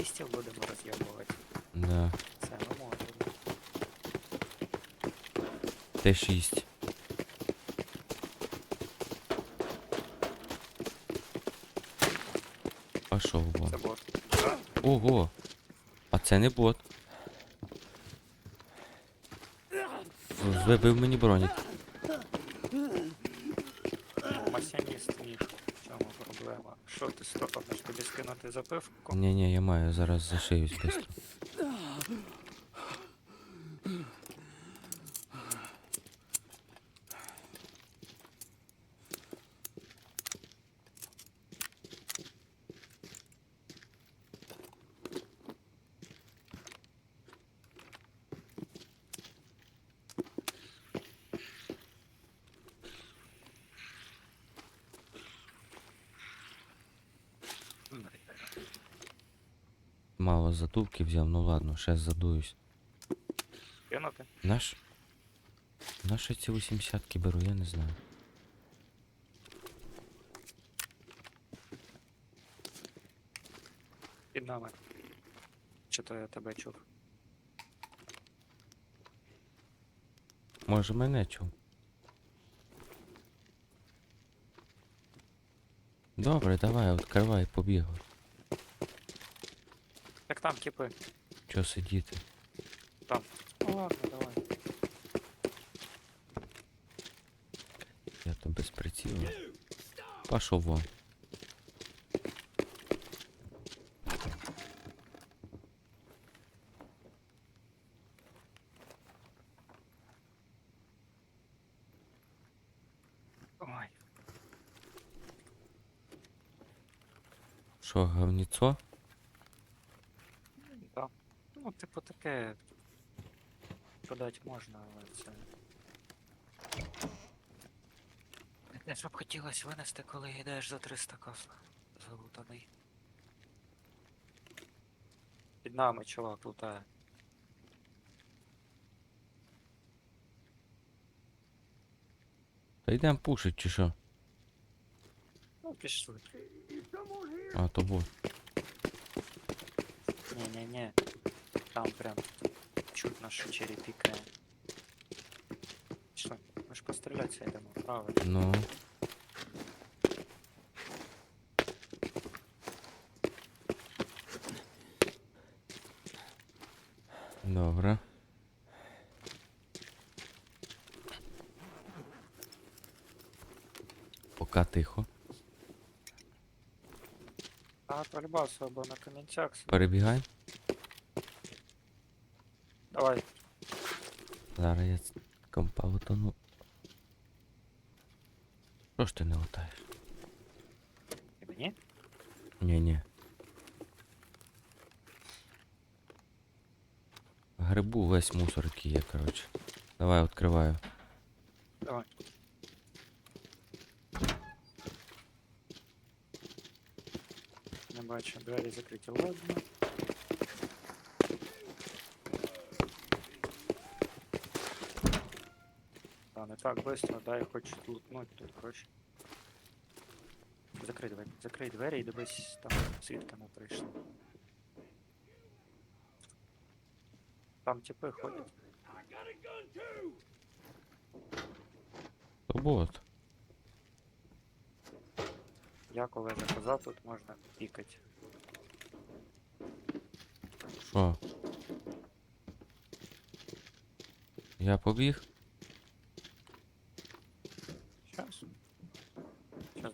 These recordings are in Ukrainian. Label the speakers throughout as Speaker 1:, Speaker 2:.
Speaker 1: Активістів будемо роз'єбувати.
Speaker 2: Да.
Speaker 1: Це можемо.
Speaker 2: Т6. Пошов вон.
Speaker 1: Це бот.
Speaker 2: Ого! А це не бот. Вибив мені бронік.
Speaker 1: Масяніст ніж. В чому проблема? Що ти стопиш? Тобі скинути запивку?
Speaker 2: Ні, ні, я маю, зараз зашиюсь быстро. Мало затувки взяв, ну ладно, ще задуюсь.
Speaker 1: Кинути?
Speaker 2: Наш. Наші ці 80-ки беру, я не знаю.
Speaker 1: Під нами. Чи то я тебе чув?
Speaker 2: Може мене чув. Добре, давай, відкривай, побігли.
Speaker 1: Так там, типи.
Speaker 2: Чо сидіти?
Speaker 1: Там. Ну ладно, давай.
Speaker 2: Я то без прицілу. Пошов вон.
Speaker 1: Ой.
Speaker 2: Що, говніцо?
Speaker 1: Ну, типу таке. Подать можна, але це. Не те, щоб хотілося винести, коли йдеш за 300 каф залутаний. Під нами чувак лутає.
Speaker 2: Та йдем пушить чи що?
Speaker 1: Ну, пішли.
Speaker 2: А, то бот.
Speaker 1: Не-не-не. Там прям чутно, що черепікає. Що? Ми ж пострілятися йдемо, правильно.
Speaker 2: Ну. Добре. Пока тихо.
Speaker 1: А, альбасу або на камінцях.
Speaker 2: Перебігай.
Speaker 1: Давай.
Speaker 2: Зараз я ц- компа утону. Що ж ти не летаєш?
Speaker 1: І мені?
Speaker 2: Ні-ні. Грибу весь мусор, який є, коротше. Давай відкриваю.
Speaker 1: Давай. Не бачу, двері закриті. Ладно. Так быстро, дай хоч лутнуть тут, короче. Закрий двері, закрий двері і дивись, там свідками прийшли. Там типи ходять.
Speaker 2: То бот.
Speaker 1: Я коли заказав, тут можна пікати.
Speaker 2: Що? Я побіг?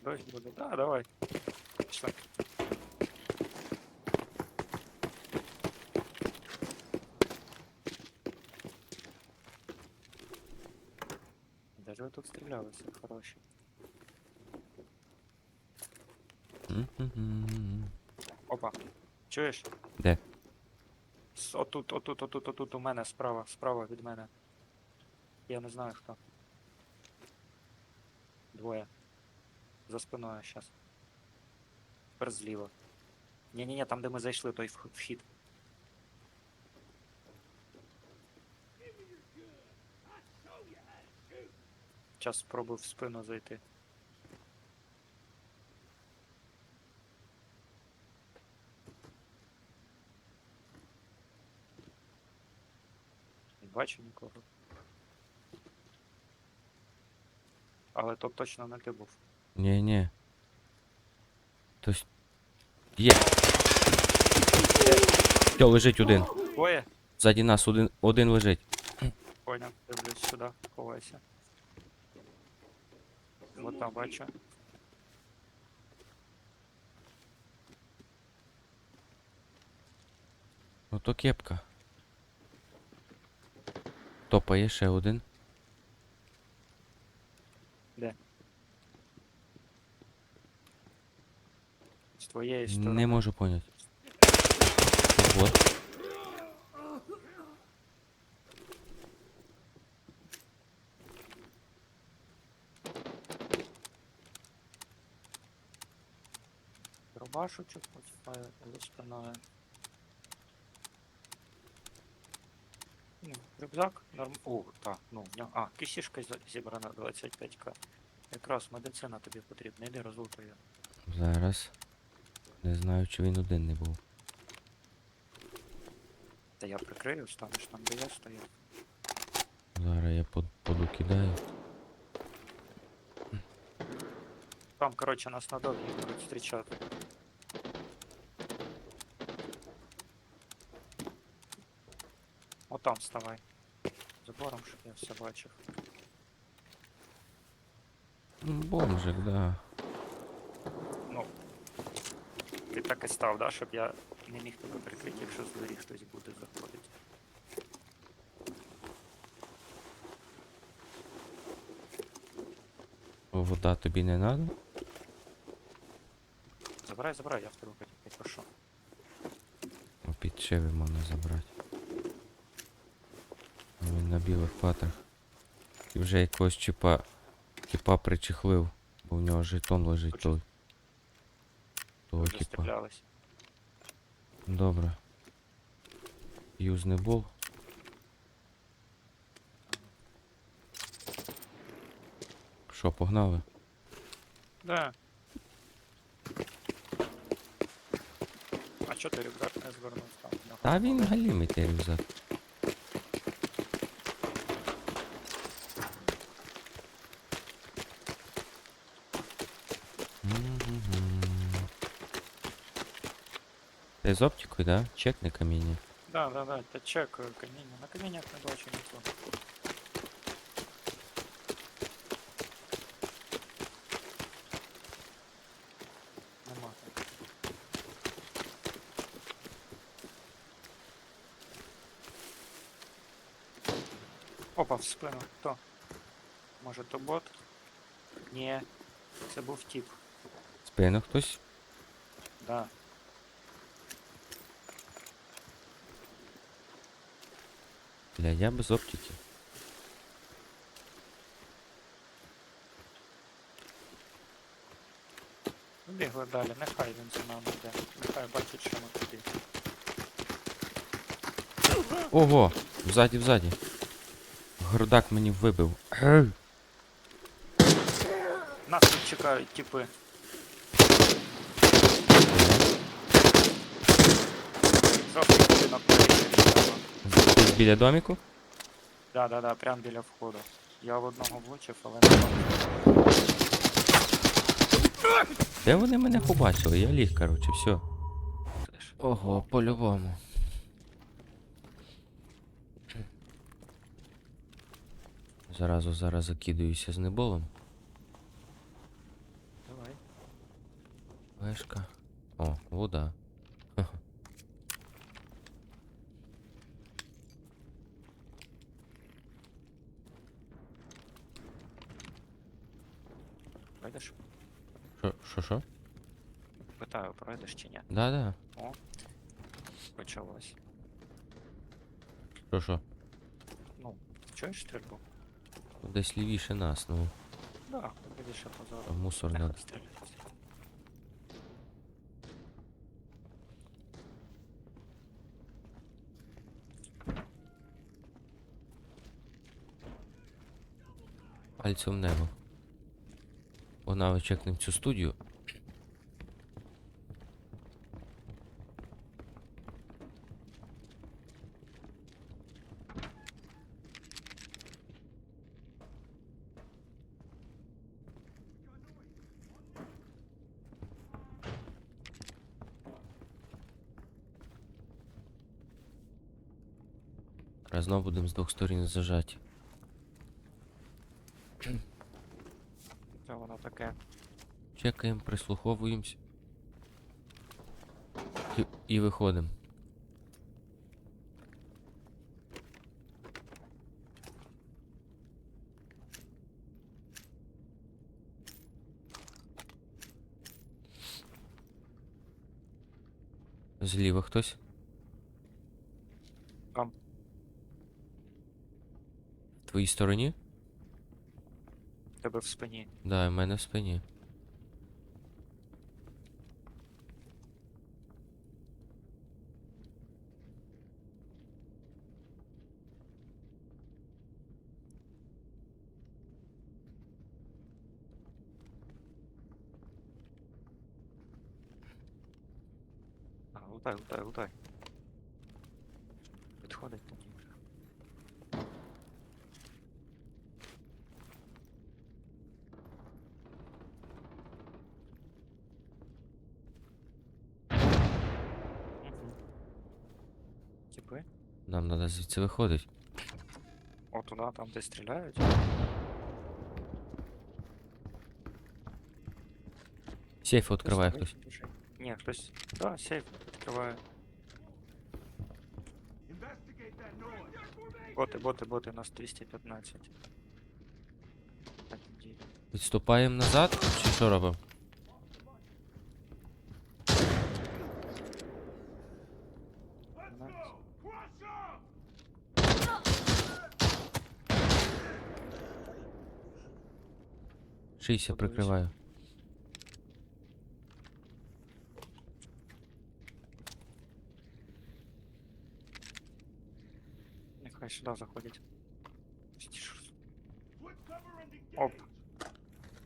Speaker 1: Дождь будет. Да, давай. Пішли. Даже ви тут стрілялися, хороші.
Speaker 2: М-м-м.
Speaker 1: Опа. Чуєш?
Speaker 2: Де?
Speaker 1: С- Отут, отут, отут, отут у мене справа, справа від мене. Я не знаю хто. Двоє. За спиною зараз. Тепер зліво. ні ні ні там де ми зайшли, той вхід. Зараз спробую в спину зайти. Не бачу нікого. Але то точно не ти був.
Speaker 2: Ні, ні. Хтось. Є. Все, лежить один.
Speaker 1: Двоє?
Speaker 2: Ззаді нас один, один лежить.
Speaker 1: Поняв, дивлюсь сюди, ховайся. Вот там бачу.
Speaker 2: Ну то кепка. Топає ще один.
Speaker 1: З твоєї сторони.
Speaker 2: Не можу поняти. Вот.
Speaker 1: Рубашечок почіпаю, але спиною. Ну, рюкзак норм... О, так, ну, а, кисішка зі- зібрана 25к. Якраз медицина тобі потрібна, іди розлутує.
Speaker 2: Зараз. Не знаю, чи він один не був.
Speaker 1: Та я прикрию, станеш там, де я стою.
Speaker 2: Зараз я под, поду кидаю.
Speaker 1: Там, коротше, нас на довгій будуть зустрічати. Отам вставай. Забором, щоб я все бачив.
Speaker 2: М, Бомжик, да.
Speaker 1: Ну, ти так і став, да, щоб я не міг тебе прикрити, якщо з дворі хтось буде заходити.
Speaker 2: Вода тобі не надо?
Speaker 1: Забирай, забирай, я в тебе попрошу.
Speaker 2: О, підшиви можна забрати. Він на білих патрах. І вже якогось чіпа. Тіпа причехлив, бо в нього жетон лежить той. Того
Speaker 1: стрілялись.
Speaker 2: Добре. Юзний бол. Що, погнали?
Speaker 1: Да. А чо ти рюкзак не звернув там?
Speaker 2: Та він галімий той рюкзак. Ти з оптикою, да? Чекни каміння.
Speaker 1: Да, да, да, та чекаю каміння. На каміннях не бачу нічого. Нема. Опа, в спину. Хто? Може то бот? Ні. Це був тип.
Speaker 2: Спину хтось?
Speaker 1: Да.
Speaker 2: Бля, я без оптики.
Speaker 1: Бігли далі, нехай він за нами йде. Нехай бачить, що ми туди.
Speaker 2: Ого! Взаді, взаді. Гордак мені вибив.
Speaker 1: Нас тут чекають типи.
Speaker 2: Біля доміку?
Speaker 1: Да, да, да, прям біля входу. Я в одного влучив, але не бачу.
Speaker 2: Де вони мене побачили? Я ліг, короче, все. Ого, по-любому. Заразу зараз закидаюся з неболом.
Speaker 1: Давай.
Speaker 2: Вешка. О, вода.
Speaker 1: Пройдеш?
Speaker 2: Що, що, що?
Speaker 1: Питаю, пройдеш чи ні?
Speaker 2: Да-да.
Speaker 1: О. Почалось.
Speaker 2: Що, що?
Speaker 1: Ну, чуєш стрільбу?
Speaker 2: Десь лівіше нас, ну.
Speaker 1: Да, більше позору.
Speaker 2: Мусор
Speaker 1: Нехай
Speaker 2: надо.
Speaker 1: стріляють.
Speaker 2: Пальцем в небо. Погнали чекнемо цю студію. Раз знову будемо з двох сторін
Speaker 1: зажать. Таке.
Speaker 2: Чекаємо, прислуховуємось. І, і виходимо. Зліва хтось?
Speaker 1: Там.
Speaker 2: В твоїй стороні?
Speaker 1: Тебе в спині.
Speaker 2: Да, в мене в спині.
Speaker 1: А, лутай, лутай, лутай.
Speaker 2: звідси виходити.
Speaker 1: О, туди, там, де стріляють.
Speaker 2: Сейф відкриває
Speaker 1: Хтось
Speaker 2: хтось.
Speaker 1: біжить. Ні, хтось. Да, сейф відкриває. Боти, боти, боти, у нас 215. Так, іди.
Speaker 2: Відступаємо назад чи що робимо?
Speaker 1: Дванадцять. Подивись.
Speaker 2: прикриваю.
Speaker 1: Нехай сюди заходять. Оп.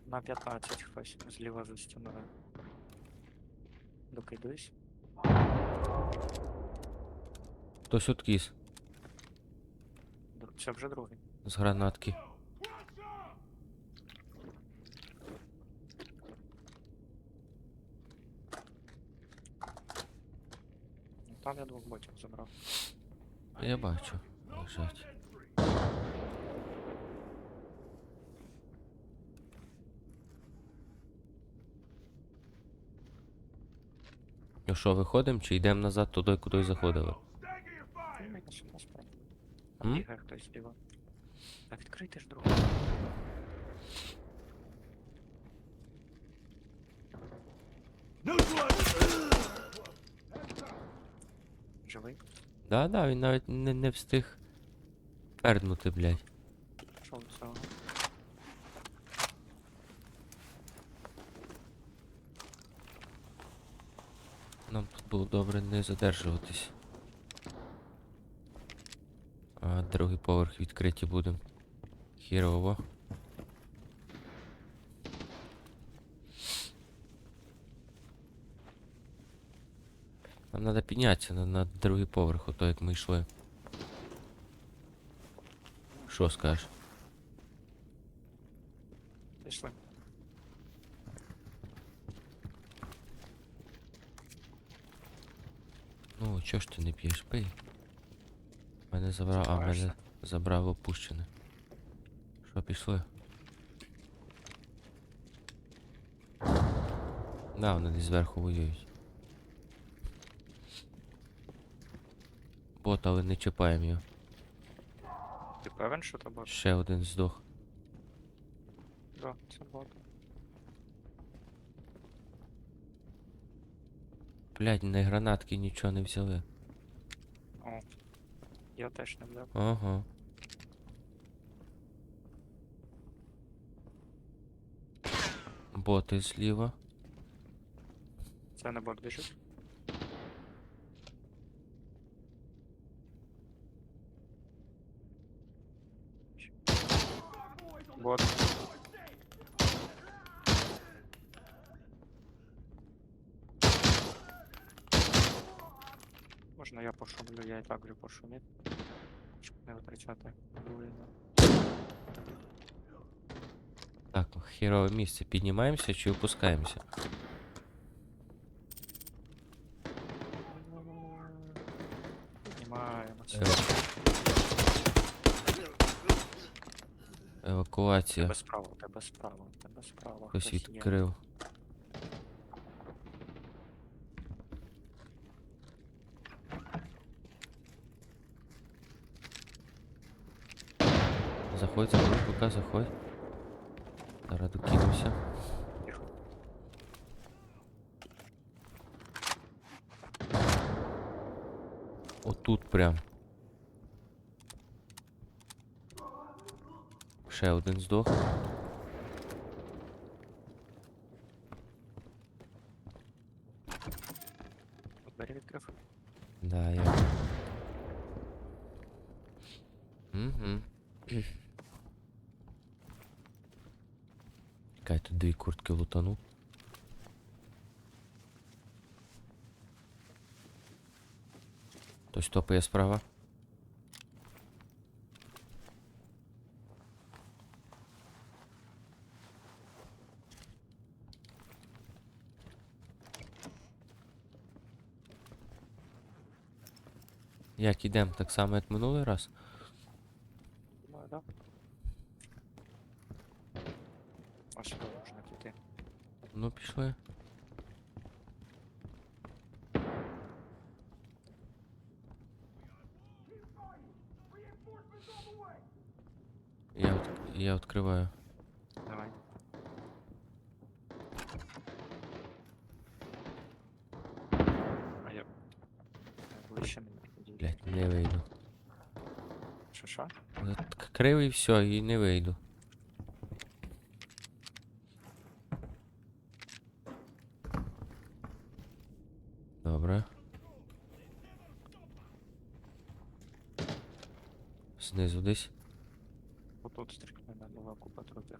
Speaker 1: На 15 хтось зліва за стіною. Докидусь.
Speaker 2: Хтось откіс
Speaker 1: Це вже другий.
Speaker 2: з гранатки.
Speaker 1: Там я двох ботів забрав.
Speaker 2: Я бачу. Лежать. Ну що, виходимо чи йдемо назад туди, куди заходили?
Speaker 1: Ну? Там бігає хтось зліва. Так, відкрийте ж другий. Живий?
Speaker 2: Да, да, він навіть не, не встиг перднути, блядь.
Speaker 1: Що цього?
Speaker 2: Нам тут було добре не задержуватись. А другий поверх відкриті будемо. Хірово. Нам треба піднятися на, на другий поверх, ото як ми йшли. Що скажеш?
Speaker 1: Пішли.
Speaker 2: Ну, чого ж ти не п'єш? Пий. Мене забрав, а мене забрав опущене. Що, пішли? Да, вони десь зверху воюють. Бот, але не чіпаємо його.
Speaker 1: Ти певен, що то бот?
Speaker 2: Ще один здох.
Speaker 1: Да, це бот.
Speaker 2: Блядь, на гранатки нічого не взяли.
Speaker 1: О. Я теж не взяв.
Speaker 2: Ага. Боти зліва.
Speaker 1: Це не бот біжить. Бот. Можна я пошумлю, я і так вже пошумів. Щоб не витрачати хвилину.
Speaker 2: Так, херове місце. Піднімаємося чи опускаємося? Евакуація.
Speaker 1: Тебе справа, тебе справа, тебе справа.
Speaker 2: Хтось
Speaker 1: є.
Speaker 2: відкрив. Заходь, заходь, пока заходь. Зараз докинувся.
Speaker 1: Тихо.
Speaker 2: Отут прям. Ще один здох.
Speaker 1: Двері відкрив.
Speaker 2: Да, я. Угу. Чекай, тут дві куртки лутану. Хтось топає справа. Як ідем, так само як минулий раз?
Speaker 1: Думаю, да. А сюди можна піти.
Speaker 2: Ну, пішли. Я, от, я відкриваю. От і все, і не вийду. Добре. Знизу десь.
Speaker 1: Отут стрікнена була купа трупів.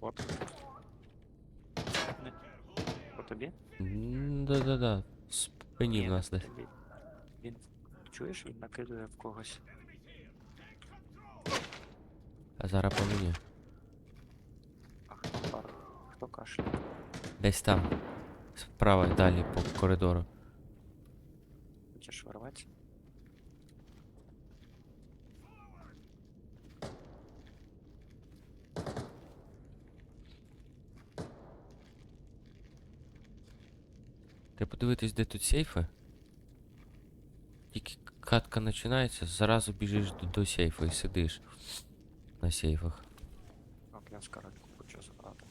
Speaker 1: От. Не. По тобі?
Speaker 2: Да-да-да. Спині
Speaker 1: Ні,
Speaker 2: в нас десь.
Speaker 1: тобі. Він, чуєш, він накидує в когось.
Speaker 2: А зараз по мені.
Speaker 1: А хто пар? Хто кашляє?
Speaker 2: Десь там. Справа далі по коридору.
Speaker 1: Хочеш вирватися?
Speaker 2: Треба подивитись, де тут сейфи. Тільки катка починається, зразу біжиш до, до сейфу і сидиш на сейфах.
Speaker 1: Так, я скаральку хочу забрати.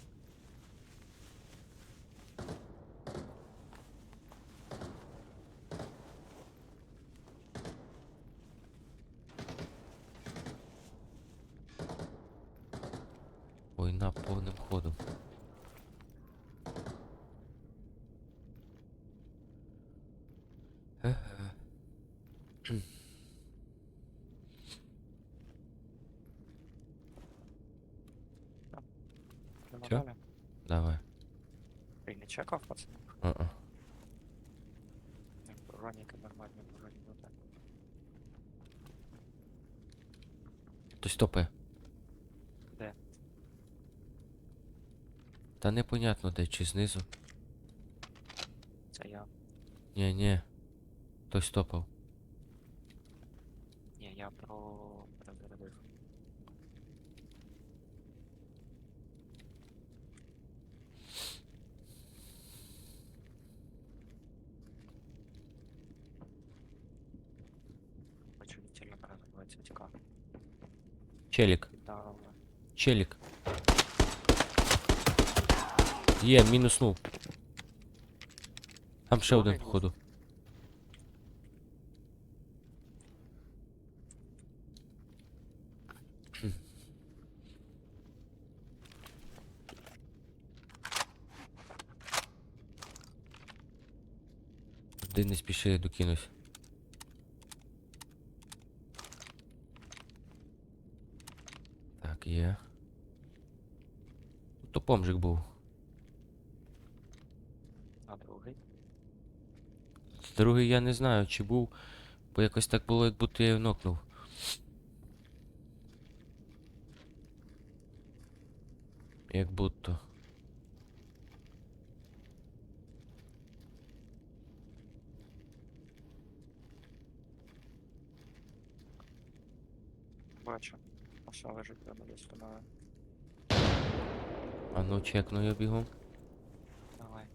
Speaker 2: Війна повним ходом. Еге.
Speaker 1: Нема
Speaker 2: Чо?
Speaker 1: далі?
Speaker 2: Давай.
Speaker 1: Ти не чекав, пацан?
Speaker 2: А-а.
Speaker 1: Броніки нормальні так. буде.
Speaker 2: Хтось топає.
Speaker 1: Де?
Speaker 2: Та непонятно де, чи знизу.
Speaker 1: Це я.
Speaker 2: Ні, ні. Хтось топав.
Speaker 1: Ні, я про перезарядив. Хочу відтільно перезарядувати.
Speaker 2: Челік. Челік. Є, мінуснув. Там ще один, походу. Де не спіши, докинусь. бомжик був.
Speaker 1: А другий?
Speaker 2: Другий я не знаю, чи був. Бо якось так було, як будто я нокнув. Як будто.
Speaker 1: Бачу. А що лежить прямо десь вона.
Speaker 2: А ну чекну я бігом.
Speaker 1: Давай.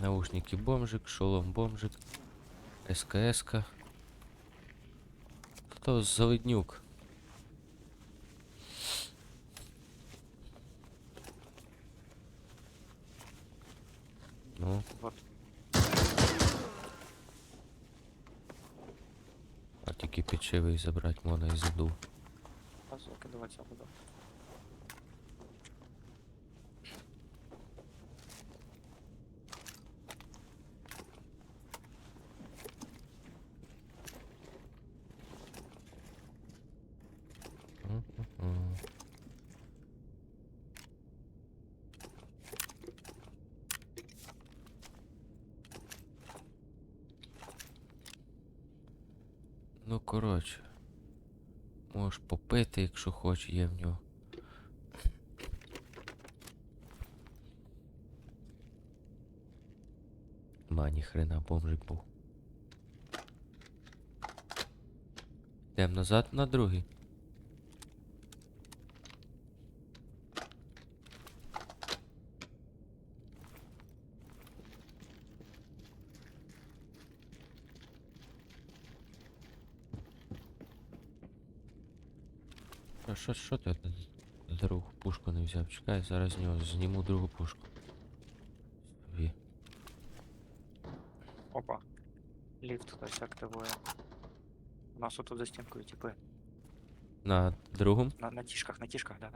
Speaker 2: Наушники бомжик, шолом бомжик. СКС-ка. Хто заледнюк? Ну,
Speaker 1: Вот.
Speaker 2: а тільки підшивий забрати можна і задув.
Speaker 1: А закидуватися буду.
Speaker 2: М-м-м. Ну, коротше. Можеш попити, якщо хочеш, є в нього. Ма, ніхрена бомжик був. Йдемо назад на другий. що, що ти один другу пушку не взяв? Чекай, зараз з нього зніму другу пушку. Собі.
Speaker 1: Опа. Ліфт хтось активує. У нас отут за стінкою, типи.
Speaker 2: На другому?
Speaker 1: На, на тішках, на тішках, да,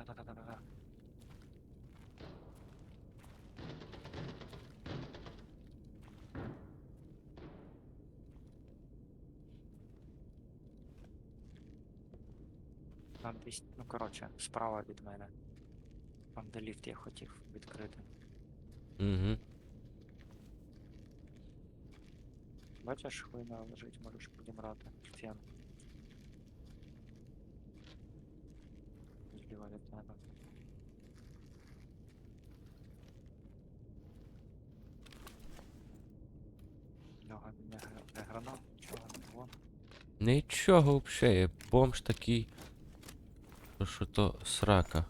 Speaker 1: Десь, ну коротше, справа від мене. Там де ліфт я хотів відкрити.
Speaker 2: Угу.
Speaker 1: Бачиш, хвилина лежить, можеш підібрати. Фен. Зліва від тебе. В Нього не гранат, нічого не було.
Speaker 2: Нічого взагалі, бомж такий. То що то срака.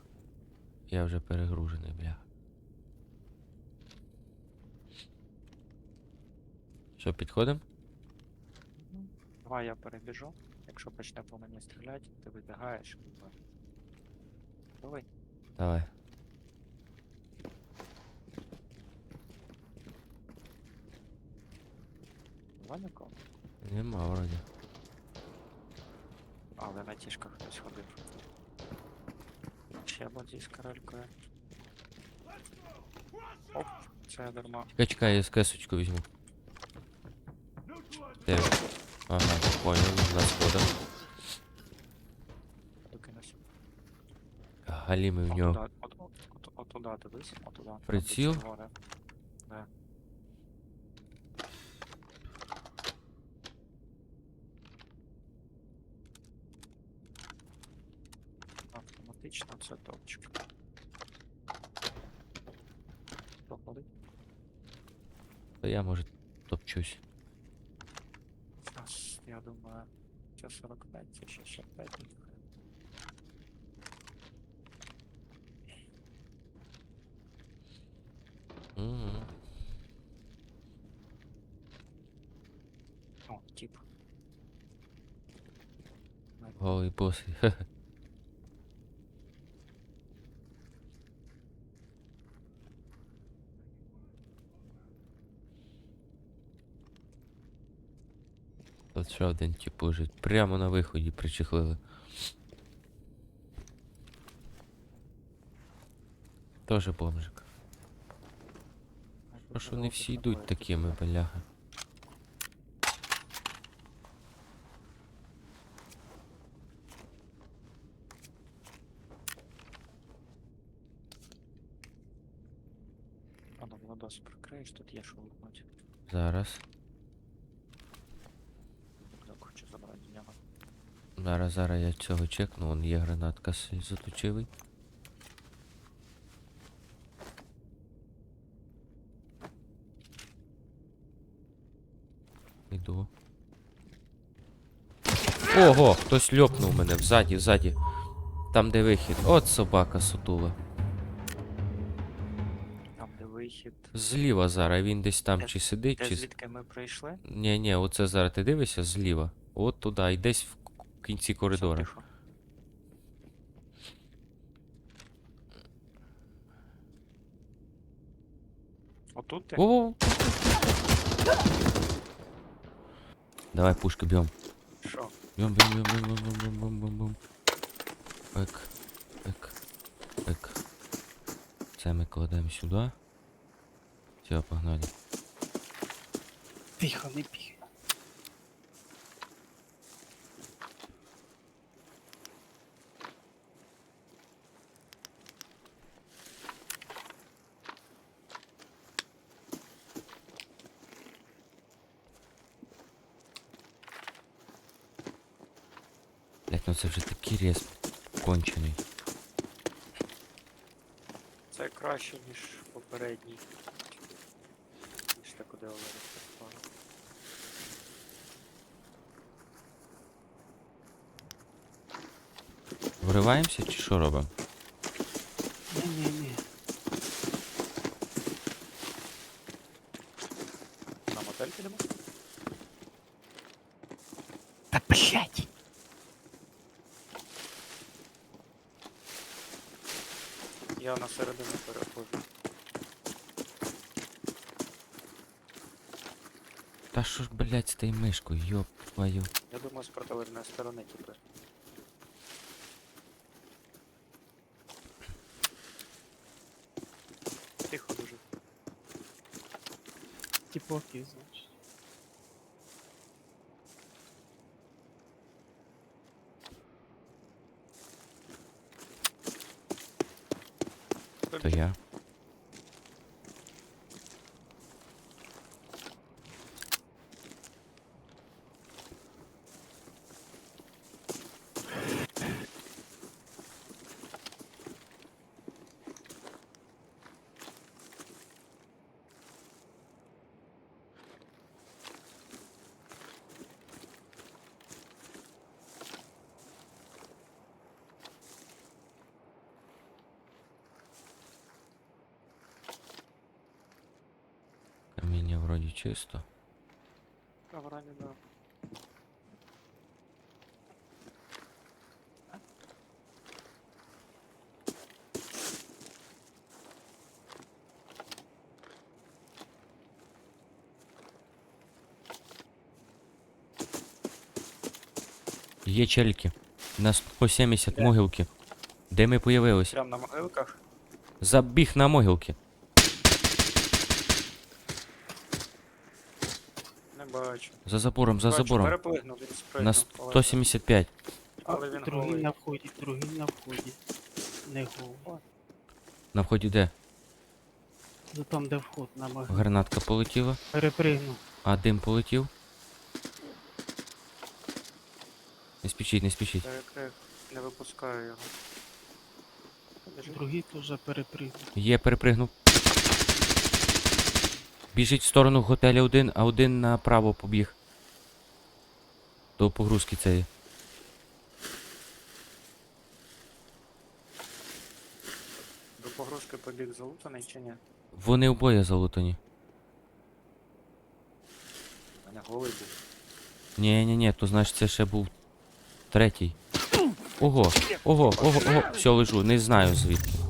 Speaker 2: Я вже перегружений, бля. Що, підходимо?
Speaker 1: Давай я перебіжу. Якщо почне по мені стріляти, ти вибігаєш. Давай.
Speaker 2: Давай.
Speaker 1: Давай нікого.
Speaker 2: Нема вроді.
Speaker 1: Але на тішках хтось ходив. Ще бот зі скарелькою. Оп, це я дарма.
Speaker 2: Чекай, чекай, я скесочку візьму. Де? він? Ага, понял, на сходах.
Speaker 1: Викинусь.
Speaker 2: Галіми в нього.
Speaker 1: Отуда, от, от, от, отуда дивись, отуда. там, де
Speaker 2: Приціл?
Speaker 1: червоне. Да. Автоматично це топчик. Проходить.
Speaker 2: То я, може, топчусь.
Speaker 1: Зараз, я думаю, це 45, це 65. ніхай.
Speaker 2: Угу.
Speaker 1: О, тип.
Speaker 2: Голий босий. ще один тип лежить. Прямо на виході причехлили. Тоже бомжик. А що не всі йдуть такими, бляха.
Speaker 1: А ну, Владос, прикриєш, тут є що лупнуть.
Speaker 2: Зараз.
Speaker 1: Так, хочу забрати з нього.
Speaker 2: Зараз, зараз я цього чекну, вон є гранатка заточивий. Іду. Ого, хтось льопнув мене взаді, взаді. Там де вихід. От собака сутула.
Speaker 1: Там де вихід.
Speaker 2: Зліва зараз, він десь там
Speaker 1: Де-
Speaker 2: чи сидить,
Speaker 1: Де
Speaker 2: чи.
Speaker 1: звідки ми прийшли?
Speaker 2: Ні, ні, оце зараз ти дивишся зліва. От туди, і десь кінці
Speaker 1: Все,
Speaker 2: коридора.
Speaker 1: тихо. Отут ти?
Speaker 2: О! Давай пушки бьем.
Speaker 1: Що?
Speaker 2: Бьем, бьем, бьем, бьем, бьем, бьем, бьем, бьем, бьем, бьем. Пек, пек, пек. Це ми кладемо сюди. Все, погнали.
Speaker 3: Тихо, не бігай.
Speaker 2: Це вже такий рез кончений.
Speaker 1: Це краще, ніж попередній. Ніж те, куди Олег.
Speaker 2: Вриваємося чи що робимо?
Speaker 3: Ні-ні-ні.
Speaker 1: На мотель підемо?
Speaker 3: Та блять!
Speaker 1: Я на середину переходжу.
Speaker 2: Та що ж, блять, з тією мишкою, йоп твою.
Speaker 1: Я думаю, з протилежної сторони тепер. Тихо дуже.
Speaker 3: Тіпоки, значить.
Speaker 2: to yeah. Вроді чисто.
Speaker 1: Та вроді да.
Speaker 2: Є челіки. На 170
Speaker 1: Де?
Speaker 2: могилки. Де ми появились?
Speaker 1: Прям на могилках.
Speaker 2: Забіг на могилки.
Speaker 1: Бачу.
Speaker 2: За забором, за
Speaker 1: бачу,
Speaker 2: забором.
Speaker 1: Переплигнув, він спригнув.
Speaker 2: На
Speaker 1: але-
Speaker 2: 175.
Speaker 1: Але він
Speaker 3: другий
Speaker 1: голий.
Speaker 3: на вході, другий на вході. Не голий.
Speaker 2: На вході де?
Speaker 3: За там, де вход на могилу.
Speaker 2: Гранатка полетіла,
Speaker 3: Перепригнув.
Speaker 2: а дим полетів. Не спішіть, не спішіть.
Speaker 1: Перекрив. Не випускаю його. Біжи.
Speaker 3: Другий теж перепригнув.
Speaker 2: Є, перепригнув. Біжить в сторону готеля один, а один направо побіг. До погрузки цієї.
Speaker 1: До погрузки побіг залутаний чи ні?
Speaker 2: Вони обоє залутані.
Speaker 1: У мене голий був.
Speaker 2: Ні, ні, ні, то значить це ще був третій. Ого, ого, ого, ого. Все, лежу, не знаю звідки.